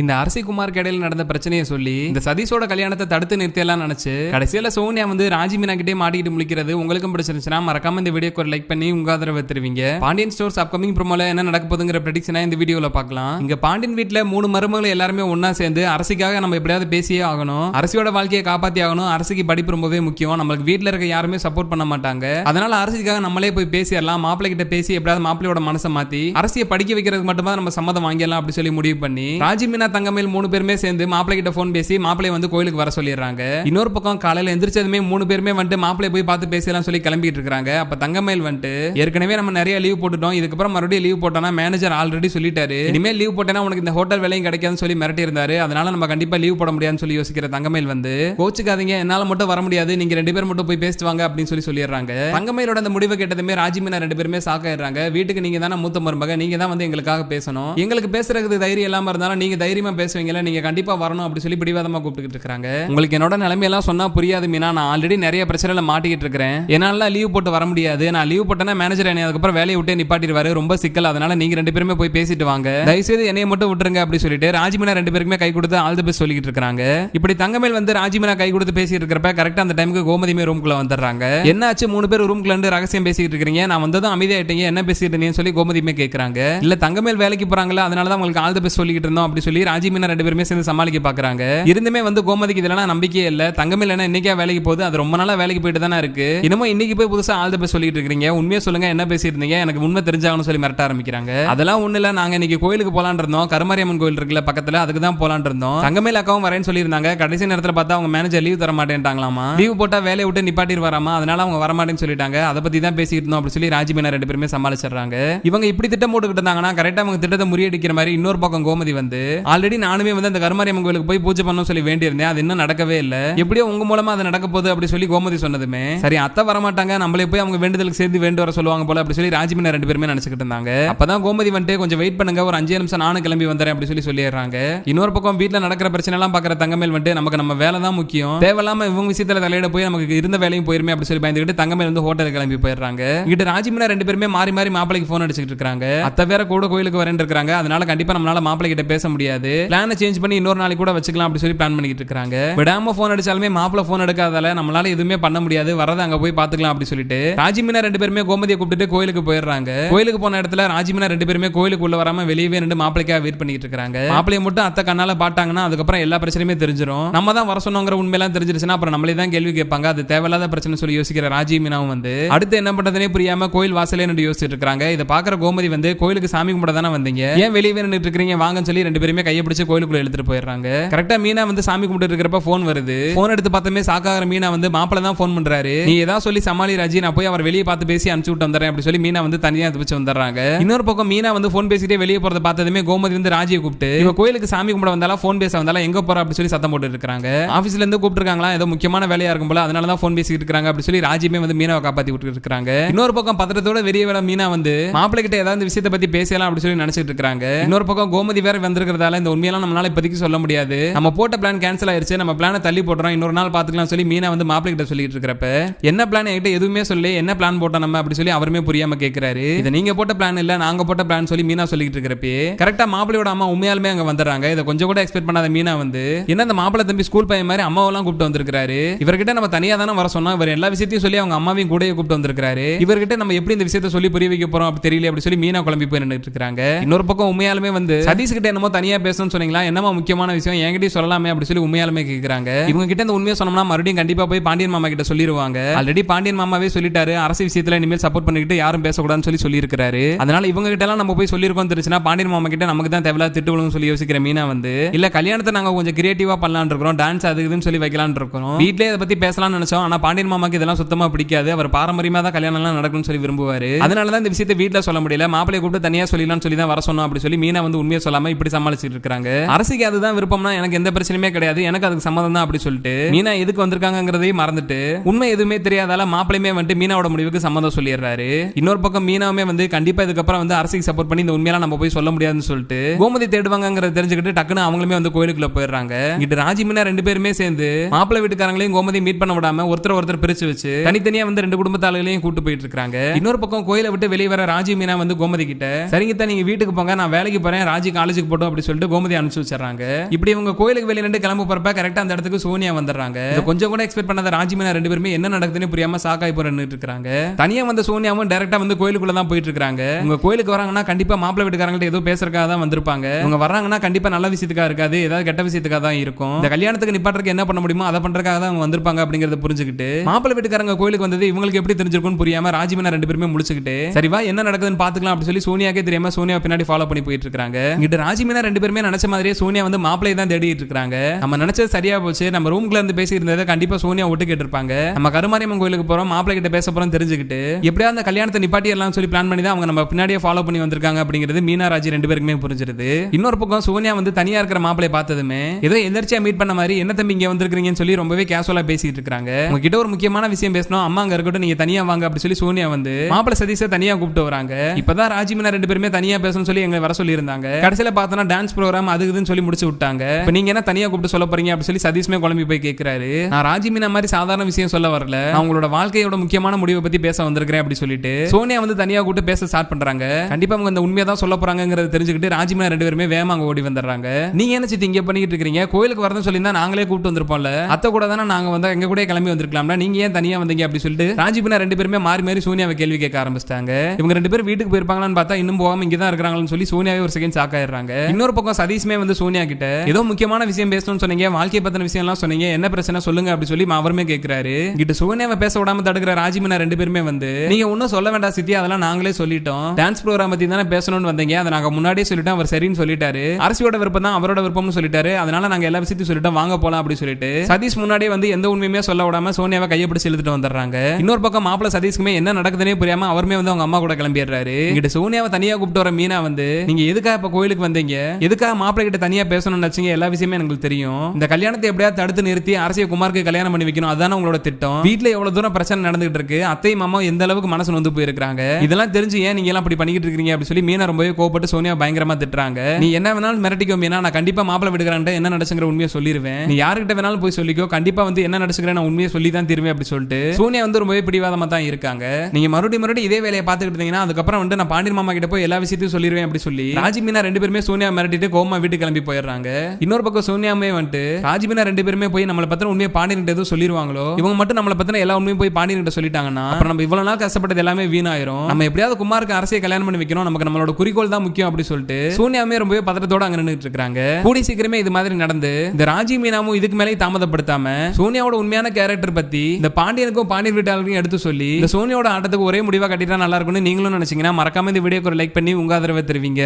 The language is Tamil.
இந்த அரசி குமார் கடையில் நடந்த பிரச்சனையை சொல்லி இந்த சதீஷோட கல்யாணத்தை தடுத்து நிறுத்தியெல்லாம் நினைச்சு கடைசியில சோனியா வந்து ராஜி மீனா கிட்டே முழிக்கிறது உங்களுக்கும் பிடிச்சிருந்துச்சுன்னா மறக்காம இந்த வீடியோக்கு ஒரு லைக் பண்ணி உங்க ஆதரவை தருவீங்க. பாண்டியன் ஸ்டோர்ஸ் அப்கமிங் ப்ரோமோல என்ன நடக்க போதுங்கிற ப்ரெடிக்ஷனா இந்த வீடியோல பார்க்கலாம். இங்க பாண்டியன் வீட்டுல மூணு மருமகள் எல்லாருமே ஒன்னா சேர்ந்து அரசிக்காக நம்ம எப்படியாவது பேசியே ஆகணும். அரசியோட வாழ்க்கையை காப்பாத்தி ஆகணும். அரசிக்கு படிப்பு ரொம்பவே முக்கியம். நம்மளுக்கு வீட்டுல இருக்க யாருமே சப்போர்ட் பண்ண மாட்டாங்க. அதனால அரசிக்காக நம்மளே போய் பேசிடலாம். மாப்பிள்ளை கிட்ட பேசி எப்படியாவது மாப்பிள்ளையோட மனசை மாத்தி அரசியை படிக்க வைக்கிறதுக்கு மட்டும்தான் நம்ம சம்மதம் வாங்கிடலாம் அப்படி சொல்லி முடிவு பண்ணி ராஜி மீனா தங்கமேல் மூணு பேருமே சேர்ந்து மாப்பிள்ளை கிட்ட ஃபோன் பேசி மாப்பிள்ளை வந்து கோயிலுக்கு வர சொல்லிடுறாங்க. இன்னொரு பக்கம் காலையில எந்திரிச்சதுமே மூணு பேருமே வந்துட்டு மாப்பிள்ளை போய் பார்த்து பேசலாம் சொல்லி கிளம்பிட்டு இருக்காங்க அப்ப தங்கமேல் வந்துட்டு ஏற்கனவே நம்ம நிறைய லீவ் போட்டுட்டோம். இதுக்கப்புறம் மறுபடியும் லீவ் போட்டோம்னா மேனேஜர் ஆல்ரெடி சொல்லிட்டாரு. இனிமேல் லீவ் போட்டேன்னா உனக்கு இந்த ஹோட்டல் வேலையும் கிடைக்காதுன்னு சொல்லி மிரட்டி இருந்தாரு அதனால நம்ம கண்டிப்பா லீவ் போட முடியாதுன்னு சொல்லி யோசிக்கிற தங்கமேல் வந்து கோச்சுக்காதீங்க என்னால மட்டும் வர முடியாது. நீங்க ரெண்டு பேர் மட்டும் போய் பேசிட்டு வாங்க அப்படின்னு சொல்லி சொல்லிடுறாங்க. தங்கமேலோட அந்த முடிவை கேட்டதுமே ராஜிமீனா ரெண்டு பேருமே சாக்காயிடுறாங்க வீட்டுக்கு நீங்க தானே மூத்த மருமக நீங்க தான் வந்து எங்களுக்காக பேசணும். எங்களுக்கு பேசுறதுக்கு தைரியம் இல்லாம இருந்தாலும் நீங்க தைரியமா பேசுவீங்களா நீங்க கண்டிப்பா வரணும் அப்படி சொல்லி பிடிவாதமா கூப்பிட்டுக்கிட்டு இருக்காங்க உங்களுக்கு என்னோட நிலைமையெல்லாம் சொன்னா புரியாது மீனா. நான் ஆல்ரெடி நிறைய பிரச்சனைல மாட்டிக்கிட்டு இருக்கிறேன். என்னால லீவ் போட்டு வர முடியாது. நான் லீவ் போட்டேன்னா மேனேஜர் என்னை அதுக்கப்புறம் வேலையை விட்டு நிப்பாட்டிடுவாரு. ரொம்ப சிக்கல். அதனால நீங்க ரெண்டு பேருமே போய் பேசிட்டு வாங்க. தயவுசெய்து என்னைய மட்டும் விட்டுருங்க அப்படி சொல்லிட்டு ராஜ்மீனா ரெண்டு பேருக்குமே கை கொடுத்து ஆல் தி பெஸ்ட் சொல்லிட்டு இருக்காங்க இப்படி தங்கமேல் வந்து ராஜ்மீனா கை கொடுத்து பேசிட்டு இருக்கிறப்ப கரெக்டா அந்த டைமுக்கு கோமதிமே ரூம்குள்ள வந்துடுறாங்க. என்னாச்சு? மூணு பேர் ரூம்குள்ள இருந்து ரகசியம் பேசிட்டு இருக்கீங்க நான் வந்ததும் அமைதியாயிட்டீங்க. என்ன பேசிட்டு இருந்தீங்கன்னு சொல்லி கோமதியுமே கேட்கறாங்க இல்ல தங்கமேல் வேலைக்கு போறாங்களா அதனால தான் உங்களுக்கு ஆல் தி பெஸ்ட் சொல்லிட்டு இருந்தோம் அப்படி சொல்லி ராஜி மீனா ரெண்டு பேருமே சேர்ந்து சமாளிக்க பாக்குறாங்க. இருந்துமே வந்து கோமதிக்கு இதெல்லாம் நம்பிக்கையே இல்ல. தங்கமேல் என்ன இன்னைக்கே வேலைக்கு போகுது? அது ரொம்ப நாளா வேலைக்கு போயிட்டு தானே இருக்கு. இன்னமும் இன்னைக்கு போய் புதுசா ஆள் தி சொல்லிட்டு இருக்கீங்க உண்மையை சொல்லுங்க என்ன பேசியிருந்தீங்க? எனக்கு உண்மை தெரிஞ்சாகணும்னு சொல்லி மிரட்ட ஆரம்பிக்கிறாங்க. அதெல்லாம் ஒண்ணு இல்ல. நாங்க இன்னைக்கு கோயிலுக்கு போலான் இருந்தோம். கருமாரியம்மன் கோயில் இருக்குல்ல பக்கத்துல அதுக்கு தான் போலான் இருந்தோம். தங்கமேல அக்காவும் வரேன்னு சொல்லியிருந்தாங்க. கடைசி நேரத்துல பார்த்தா அவங்க மேனேஜர் லீவ் தர மாட்டேன்ட்டாங்களாமா? லீவ் போட்டா வேலையை விட்டு நிப்பாட்டிட்டு வராமா அதனால அவங்க வரமாட்டேன்னு சொல்லிட்டாங்க. அதை பத்தி தான் பேசிட்டு இருந்தோம் அப்படி சொல்லி ராஜி மீனா ரெண்டு பேருமே சமாளிச்சிடுறாங்க. இவங்க இப்படி திட்டம் போட்டுக்கிட்டு இருந்தாங்கன்னா கரெக்டா அவங்க திட்டத்தை முறியடிக்கிற மாதிரி இன்னொரு பக்கம் கோமதி வந்து ஆல்ரெடி நானுமே வந்து அந்த கருமாரியம்மன் கோயிலுக்கு போய் பூஜை பண்ணணும் சொல்லி வேண்டியிருந்தேன். அது இன்னும் நடக்கவே இல்லை. எப்படியோ உங்க மூலமா அது நடக்க போகுது அப்படி சொல்லி கோமதி சொன்னதுமே. சரி அத்தை வரமாட்டாங்க. நம்மளே போய் அவங்க வேண்டுதலுக்கு சேர்ந்து வேண்டு வர சொல்லுவாங்க போல அப்படி சொல்லி ராஜ்மினா ரெண்டு பேருமே நினைச்சுக்கிட்டு இருந்தாங்க. அப்பதான் கோமதி வந்துட்டு கொஞ்சம் வெயிட் பண்ணுங்க. ஒரு அஞ்சு நிமிஷம் நானும் கிளம்பி வந்துறேன். அப்படி சொல்லி சொல்லிடுறாங்க. இன்னொரு பக்கம் வீட்டுல நடக்கிற பிரச்சனை எல்லாம் பாக்குற தங்கமேல் வந்துட்டு நமக்கு நம்ம வேலை தான் முக்கியம். தேவையில்லாம இவங்க விஷயத்துல தலையிட போய் நமக்கு இருந்த வேலையும் போயிருமே. அப்படி சொல்லி பயந்துக்கிட்டு தங்கமேல் வந்து ஹோட்டலுக்கு கிளம்பி போயிடுறாங்க. இங்கிட்ட ராஜ்மினா ரெண்டு பேருமே மாறி மாறி மாப்பிளைக்கு போன் அடிச்சுட்டு இருக்காங்க. அத்தை வேற கூட கோயிலுக்கு வரேன் இருக்காங்க அதனால கண்டிப்பா நம்மளால மாப்பிள்ளை கிட்ட பேச முடியாது. பிளான சேஞ்ச் பண்ணி இன்னொரு நாளைக்கு கூட வச்சுக்கலாம் அப்படி சொல்லி பிளான் பண்ணிட்டு இருக்காங்க. விடாம போன் அடிச்சாலுமே மாப்பிள போன் எடுக்காதால நம்மளால எதுவுமே பண்ண முடியாது. வரத அங்க போய் பாத்துக்கலாம் அப்படி சொல்லிட்டு. ராஜிமீனா ரெண்டு பேருமே கோமதியை கூப்பிட்டு கோயிலுக்கு போயிடுறாங்க. கோயிலுக்கு போன இடத்துல ராஜிமீனா ரெண்டு பேருமே கோயிலுக்கு உள்ள வராம வெளியவே ரெண்டு மாப்பிளைக்காக வெயிட் பண்ணிட்டு இருக்காங்க. மாப்பிளைய மட்டும் அத்தை கண்ணால பாட்டாங்கன்னா அதுக்கப்புறம் எல்லா பிரச்சனையுமே தெரிஞ்சிடும் நம்ம தான் வர சொன்னோங்கிற உண்மையெல்லாம் தெரிஞ்சிருச்சுன்னா அப்புறம் நம்மளே தான் கேள்வி கேட்பாங்க. அது தேவையில்லாத பிரச்சனை சொல்லி யோசிக்கிற ராஜி மீனாவும் வந்து அடுத்து என்ன பண்றதுனே புரியாம கோயில் வாசலே நின்று யோசிச்சுட்டு இருக்காங்க. இதை பாக்குற கோமதி வந்து கோயிலுக்கு சாமி கும்பிட தானே வந்தீங்க? ஏன் வெளியவே நின்றுட்டு இருக்கீங்க வாங்கன்னு சொல்லி ரெண்டு பேருமே கையை பிடிச்சு கோயிலுக்குள்ள எடுத்துட்டு போயிடுறாங்க. கரெக்டா மீனா வந்து சாமி கும்பிட்டு இருக்கிறப்ப போன் வருது. போன் எடுத்து பார்த்தமே சாக்காகிற மீனா வந்து மாப்பிள்ள தான் போன் பண்றாரு. நீ ஏதாவது சொல்லி சமாளி ராஜி நான் போய் அவர் வெளியே பார்த்து பேசி அனுப்பிச்சு விட்டு வந்துறேன் அப்படி சொல்லி மீனா வந்து தனியா வச்சு வந்துடுறாங்க. இன்னொரு பக்கம் மீனா வந்து போன் பேசிட்டே வெளியே போறத பார்த்ததுமே கோமதி வந்து ராஜியை கூப்பிட்டு இவ கோயிலுக்கு சாமி கும்பிட வந்தாலும் போன் பேச வந்தாலும் எங்க போறா அப்படி சொல்லி சத்தம் போட்டு இருக்காங்க. ஆபீஸ்ல இருந்து கூப்பிட்டுருக்காங்களா ஏதோ முக்கியமான வேலையா இருக்கும் போல அதனால தான் போன் பேசிட்டு இருக்காங்க அப்படி சொல்லி ராஜியுமே வந்து மீனாவை காப்பாத்தி விட்டு இருக்காங்க. இன்னொரு பக்கம் பத்திரத்தோட வெளியே வேலை மீனா வந்து மாப்பிள்ளை கிட்ட ஏதாவது விஷயத்தை பத்தி பேசலாம் அப்படி சொல்லி நினைச்சிட்டு இருக்காங்க. இன்னொரு பக்கம் கோமதி வேற வந்திருக்கிறதால இந்த உண்மையெல்லாம் நம்மளால இப்போதைக்கு சொல்ல முடியாது. நம்ம போட்ட பிளான் கேன்சல் ஆயிருச்சு. நம்ம பிளானை தள்ளி போடுறோம் இன்னொரு நாள் பாத்துக்கலாம் சொல்லி மீனா வந்து மாப்பிள்ளை கிட்ட சொல்லிட்டு இருக்கிறப்ப என்ன பிளான் என்கிட்ட எதுவுமே சொல்லி. என்ன பிளான் போட்டோம் நம்ம? அப்படி சொல்லி அவருமே புரியாம கேட்கிறாரு இது நீங்க போட்ட பிளான் இல்ல. நாங்க போட்ட பிளான் சொல்லி மீனா சொல்லிட்டு இருக்கிறப்பே கரெக்டா மாப்பிள்ளையோட அம்மா உண்மையாலுமே அங்க வந்துறாங்க இதை கொஞ்சம் கூட எக்ஸ்பெக்ட் பண்ணாத மீனா வந்து என்ன இந்த மாப்பிள்ளை தம்பி ஸ்கூல் பையன் மாதிரி அம்மாவெல்லாம் கூப்பிட்டு வந்திருக்காரு இவர்கிட்ட நம்ம தனியா தானே வர சொன்னா இவர் எல்லா விஷயத்தையும் சொல்லி அவங்க அம்மாவையும் கூட கூப்பிட்டு வந்திருக்காரு இவர்கிட்ட நம்ம எப்படி இந்த விஷயத்தை சொல்லி புரிய வைக்க போறோம் அப்படி தெரியல அப்படி சொல்லி மீனா குழம்பி போய் நின்றுட்டு இருக்காங்க இன்னொரு பக்கம் உண்மையாலுமே வந்து சதீஷ் கிட்ட என்னமோ தனியா பேசணும்னு சொன்னீங்களா? என்னமா முக்கியமான விஷயம்? என்கிட்டயும் சொல்லலாமே அப்படி சொல்லி உண்மையாலுமே கேக்குறாங்க. இவங்க கிட்ட இந்த உண்மையை சொன்னோம்னா மறுபடியும் கண்டிப்பா போய் பாண்டியன் மாமா கிட்ட சொல்லிடுவாங்க ஆல்ரெடி பாண்டியன் மாமாவே சொல்லிட்டாரு. அரசு விஷயத்துல இனிமேல் சப்போர்ட் பண்ணிக்கிட்டு யாரும் பேசக்கூடாதுன்னு சொல்லி சொல்லியிருக்காரு அதனால இவங்க கிட்ட எல்லாம் நம்ம போய் சொல்லியிருக்கோம் தெரிஞ்சுன்னா பாண்டியன் மாமா கிட்ட நமக்கு தான் தேவையில்லாத திட்டு சொல்லி யோசிக்கிற மீனா வந்து இல்ல கல்யாணத்தை நாங்க கொஞ்சம் கிரியேட்டிவா பண்ணலாம்னு இருக்கிறோம். டான்ஸ் அது இதுன்னு சொல்லி வைக்கலாம்னு இருக்கிறோம். வீட்லயே அதை பத்தி பேசலாம்னு நினைச்சோம். ஆனா பாண்டியன் மாமாக்கு இதெல்லாம் சுத்தமா பிடிக்காது. அவர் பாரம்பரியமா தான் கல்யாணம் எல்லாம் நடக்கும்னு சொல்லி விரும்புவாரு. அதனால தான் இந்த விஷயத்தை வீட்டுல சொல்ல முடியல. மாப்பிளைய கூப்பிட்டு தனியா சொல்லலாம்னு சொல்லி தான் வர சொன்னோம். அப்படி சொல்லி மீனா வந்து உண்மையை சொல்லாம இப்படி சமாளிச்சிட்டு இருக்காங்க அரசுக்கு அதுதான் விருப்பம்னா எனக்கு எந்த பிரச்சனையுமே கிடையாது. எனக்கு அதுக்கு சம்மதம் தான் அப்படி சொல்லிட்டு. மீனா எதுக்கு வந்திருக்காங்கிறதையும் மறந்துட்டு உண்மை எதுவுமே தெரியாதால மாப்பிளையுமே வந்துட்டு மீனாவோட முடிவுக்கு சம்மதம் சொல்லிடுறாரு. இன்னொரு பக்கம் மீனாவுமே வந்து கண்டிப்பா இதுக்கப்புறம் வந்து அரசுக்கு சப்போர்ட் பண்ணி இந்த உண்மையெல்லாம் நம்ம போய் சொல்ல முடியாதுன்னு சொல்லிட்டு கோமதி தேடுவாங்கிறத தெரிஞ்சுக்கிட்டு டக்குன்னு அவங்களுமே வந்து கோயிலுக்குள்ள போயிடுறாங்க. இங்கிட்டு ராஜி மீனா ரெண்டு பேருமே சேர்ந்து மாப்பிள்ளை வீட்டுக்காரங்களையும் கோமதி மீட் பண்ண விடாம ஒருத்தர் ஒருத்தர் பிரிச்சு வச்சு தனித்தனியா வந்து ரெண்டு குடும்பத்தாளர்களையும் கூட்டு போயிட்டு இருக்காங்க. இன்னொரு பக்கம் கோயிலை விட்டு வெளியே வர ராஜி மீனா வந்து கோமதி கிட்ட சரிங்க தான் நீங்க வீட்டுக்கு போங்க நான் வேலைக்கு போறேன் ராஜி காலேஜுக்கு போட்டோம் அப்படி சொல்லிட்டு சொல்லிட்டு கோமதி அனுப்பிச்சு வச்சிடறாங்க. இப்படி இவங்க கோயிலுக்கு வெளியே இருந்து கிளம்ப போறப்ப கரெக்டா அந்த இடத்துக்கு சோனியா வந்துடுறாங்க. கொஞ்சம் கூட எக்ஸ்பெக்ட் பண்ணாத ராஜிமீனா ரெண்டு பேருமே என்ன நடக்குதுன்னு புரியாம சாக்காய் போற நின்னுட்டு இருக்காங்க. தனியா வந்த சோனியாவும் டைரக்டா வந்து கோயிலுக்குள்ள தான் போயிட்டு இருக்காங்க. உங்க கோயிலுக்கு வராங்கன்னா கண்டிப்பா மாப்பிள்ளை வீட்டுக்காரங்கள்ட்ட ஏதோ பேசுறதுக்காக தான் வந்திருப்பாங்க. இவங்க வர்றாங்கன்னா கண்டிப்பா நல்ல விஷயத்துக்காக இருக்காது ஏதாவது கெட்ட விஷயத்துக்காக தான் இருக்கும். இந்த கல்யாணத்துக்கு நிப்பாட்டுறதுக்கு என்ன பண்ண முடியுமோ அதை பண்றதுக்காக தான் அவங்க வந்திருப்பாங்க அப்படிங்கறத புரிஞ்சுக்கிட்டு மாப்பிள்ளை வீட்டுக்காரங்க கோயிலுக்கு வந்தது இவங்களுக்கு எப்படி தெரிஞ்சிருக்கும்னு புரியாம ராஜிமீனா ரெண்டு பேருமே முடிச்சுக்கிட்டு சரிவா என்ன நடக்குதுன்னு பாத்துக்கலாம் அப்படின்னு சொல்லி சோனியாக்கே தெரியாம சோனியா பின்னாடி ஃபாலோ பண்ணி போயிட்டு இருக்காங்க. இங்கிட்ட ராஜிமீனா ரெண்டு பேரும் நினைச்ச மாதிரியே சோனியா வந்து மாப்பிள்ளை தான் தேடிட்டு இருக்காங்க. நம்ம நினைச்சது சரியா போச்சு. நம்ம ரூம்ல இருந்து பேசி இருந்ததை கண்டிப்பா சோனியா ஒட்டு கேட்டிருப்பாங்க. நம்ம கருமாரியம்மன் கோயிலுக்கு போறோம் மாப்பிள்ளை கிட்ட பேச போறோம் தெரிஞ்சுக்கிட்டு எப்படியா அந்த கல்யாணத்தை நிப்பாட்டி எல்லாம் சொல்லி பிளான் பண்ணி தான் அவங்க நம்ம பின்னாடியே ஃபாலோ பண்ணி வந்திருக்காங்க அப்படிங்கிறது மீனா ராஜி ரெண்டு பேருக்குமே புரிஞ்சிருது. இன்னொரு பக்கம் சோனியா வந்து தனியா இருக்கிற மாப்பிளை பார்த்ததுமே ஏதோ எந்திரிச்சியா மீட் பண்ண மாதிரி என்ன தம்பி இங்க வந்திருக்கீங்கன்னு சொல்லி ரொம்பவே கேஷுவலா பேசிட்டு இருக்காங்க. உங்ககிட்ட ஒரு முக்கியமான விஷயம் பேசணும். அம்மா அங்க இருக்கட்டும் நீங்க தனியா வாங்க அப்படி சொல்லி சோனியா வந்து மாப்பிளை சதீஷை தனியா கூப்பிட்டு வராங்க. இப்பதான் ராஜிமினா ரெண்டு பேருமே தனியா பேசணும்னு சொல்லி எங்களை வர சொல்லி இருந்தாங்க கடைசியில பார்த்தோன்னா டான்ஸ் ப்ரோக்ராம் அது இதுன்னு சொல்லி முடிச்சு விட்டாங்க. இப்போ நீங்க என்ன தனியா கூப்பிட்டு சொல்ல போறீங்க அப்படின்னு சொல்லி சதீஷ்மே குழம்பி போய் கேட்கிறாரு நான் ராஜிமினா மாதிரி சாதாரண விஷயம் சொல்ல வரல. அவங்களோட வாழ்க்கையோட முக்கியமான முடிவை பத்தி பேச வந்திருக்கிறேன் அப்படி சொல்லிட்டு சோனியா வந்து தனியா கூப்பிட்டு பேச ஸ்டார்ட் பண்றாங்க. கண்டிப்பா அவங்க இந்த உண்மையை தான் சொல்ல போறாங்கிறத தெரிஞ்சுக்கிட்டு ராஜிமினா ரெண்டு பேருமே வேகமா அங்க ஓடி வந்துடுறாங்க. நீங்க என்ன சித்தி இங்க பண்ணிட்டு இருக்கீங்க கோயிலுக்கு வரதுன்னு சொல்லி நாங்களே கூப்பிட்டு வந்திருப்போம்ல. அத்தை கூட தானே நாங்க வந்து எங்க கூட கிளம்பி வந்திருக்கலாம்ல. நீங்க ஏன் தனியா வந்தீங்க அப்படி சொல்லிட்டு ராஜிபினா ரெண்டு பேருமே மாறி மாறி சோனியாவை கேள்வி கேட்க ஆரம்பிச்சிட்டாங்க. இவங்க ரெண்டு பேரும் வீட்டுக்கு போயிருப்பாங்களான்னு பார்த்தா இன்னும் போகாம இங்க தான் இருக்கிறாங்கன்னு சொல்லி சோனியாவே ஒரு செகண்ட் ஷாக் ஆயிடுறாங்க. இன்னொரு பக்கம் சதீஷ்மே வந்து சோனியா கிட்ட ஏதோ முக்கியமான விஷயம் பேசணும்னு சொன்னீங்க வாழ்க்கை பத்தின விஷயம் எல்லாம் சொன்னீங்க என்ன பிரச்சனை சொல்லுங்க அப்படி சொல்லி அவருமே கேட்கிறாரு கிட்ட சோனியாவை பேச விடாம தடுக்கிற ராஜிமினா ரெண்டு பேருமே வந்து நீங்க ஒன்னும் சொல்ல வேண்டாம் சித்தி அதெல்லாம் நாங்களே சொல்லிட்டோம். டான்ஸ் ப்ரோக்ராம் பத்தி தானே பேசணும்னு வந்தீங்க அதை நாங்க முன்னாடியே சொல்லிட்டோம் அவர் சரின்னு சொல்லிட்டாரு. அரசியோட விருப்பம் தான் அவரோட விருப்பம்னு சொல்லிட்டாரு அதனால நாங்க எல்லா விஷயத்தையும் சொல்லிட்டோம் வாங்க போலாம் அப்படி சொல்லிட்டு சதீஷ் முன்னாடியே வந்து எந்த உண்மையுமே சொல்ல விடாம சோனியாவை கையை பிடிச்சு இழுத்துட்டு வந்துடுறாங்க. இன்னொரு பக்கம் மாப்பிள்ள சதீஷ்க்குமே என்ன நடக்குதுன்னே புரியாம அவருமே வந்து அவங்க அம்மா கூட கிளம்பிடுறாரு. இங்கிட்ட சோனியாவை தனியா கூப்பிட்டு வர மீனா வந்து நீங்க எதுக்காக இப்ப கோயிலுக்கு வந்தீங்க? எதுக்கு எதுக்காக மாப்பிள்ளை கிட்ட தனியா பேசணும்னு நினைச்சீங்க? எல்லா விஷயமே எனக்கு தெரியும். இந்த கல்யாணத்தை எப்படியாவது தடுத்து நிறுத்தி அரசியல் குமாருக்கு கல்யாணம் பண்ணி வைக்கணும். அதுதான் உங்களோட திட்டம். வீட்டுல எவ்வளவு தூரம் பிரச்சனை நடந்துகிட்டு இருக்கு? அத்தை மாமா எந்த அளவுக்கு மனசு வந்து போயிருக்காங்க இதெல்லாம் தெரிஞ்சு ஏன் நீங்க எல்லாம் அப்படி பண்ணிக்கிட்டு இருக்கீங்க அப்படின்னு சொல்லி மீனா ரொம்பவே கோபப்பட்டு சோனியா பயங்கரமா திட்டுறாங்க. நீ என்ன வேணாலும் மிரட்டிக்கோ மீனா. நான் கண்டிப்பா மாப்பிள்ளை விடுக்கிறான்ட்டு என்ன நடச்சுங்கிற உண்மையை சொல்லிடுவேன் நீ யாருக்கிட்ட வேணாலும் போய் சொல்லிக்கோ. கண்டிப்பா வந்து என்ன நடச்சுக்கிற நான் உண்மையை சொல்லி தான் தருவேன் அப்படி சொல்லிட்டு சோனியா வந்து ரொம்பவே பிடிவாதமா தான் இருக்காங்க. நீங்க மறுபடியும் மறுபடியும் இதே வேலையை பாத்துக்கிட்டு இருந்தீங்கன்னா அதுக்கப்புறம் வந்து நான் பாண்டியன் மாமா கிட்ட போய் எல்லா விஷயத்தையும் சொல்லிடுவேன் அப்படி சொல்லி ராஜி மீனா ரெண்டு பேருமே சோனியா மிரட்டிட்டு கோமா வீட்டு கிளம்பி போயிடுறாங்க. இன்னொரு பக்கம் சோனியாமே வந்துட்டு ராஜி மீனா ரெண்டு பேருமே போய் நம்மளை பத்தின உண்மையை பாண்டியன் எதுவும் சொல்லிடுவாங்களோ இவங்க மட்டும் நம்மளை பத்தின எல்லா உண்மையும் போய் பாண்டியன் சொல்லிட்டாங்கன்னா அப்புறம் நம்ம இவ்வளவு நாள் கஷ்டப்பட்டது எல்லாமே வீணாயிரும். நம்ம எப்படியாவது குமாருக்கு அரசியல் கல்யாணம் பண்ணி வைக்கணும் நமக்கு நம்மளோட குறிக்கோள் தான் முக்கியம் அப்படி சொல்லிட்டு சோனியாமே ரொம்பவே பதட்டத்தோட அங்க நின்றுட்டு இருக்காங்க. கூடி சீக்கிரமே இது மாதிரி நடந்து இந்த ராஜி மீனாவும் இதுக்கு மேலே தாமதப்படுத்தாம சோனியாவோட உண்மையான கேரக்டர் பத்தி இந்த பாண்டியனுக்கும் பாண்டியன் வீட்டாளருக்கும் எடுத்து சொல்லி இந்த சோனியோட ஆட்டத்துக்கு ஒரே முடிவா கட்டிட்டா நல்லா இருக்கும்னு நீங்களும் நினைச்சீங்கன்னா மறக்காம இந்த வீடியோக்கு ஒரு லைக் பண்ணி உங்க ஆதரவை தெரிவிங்க.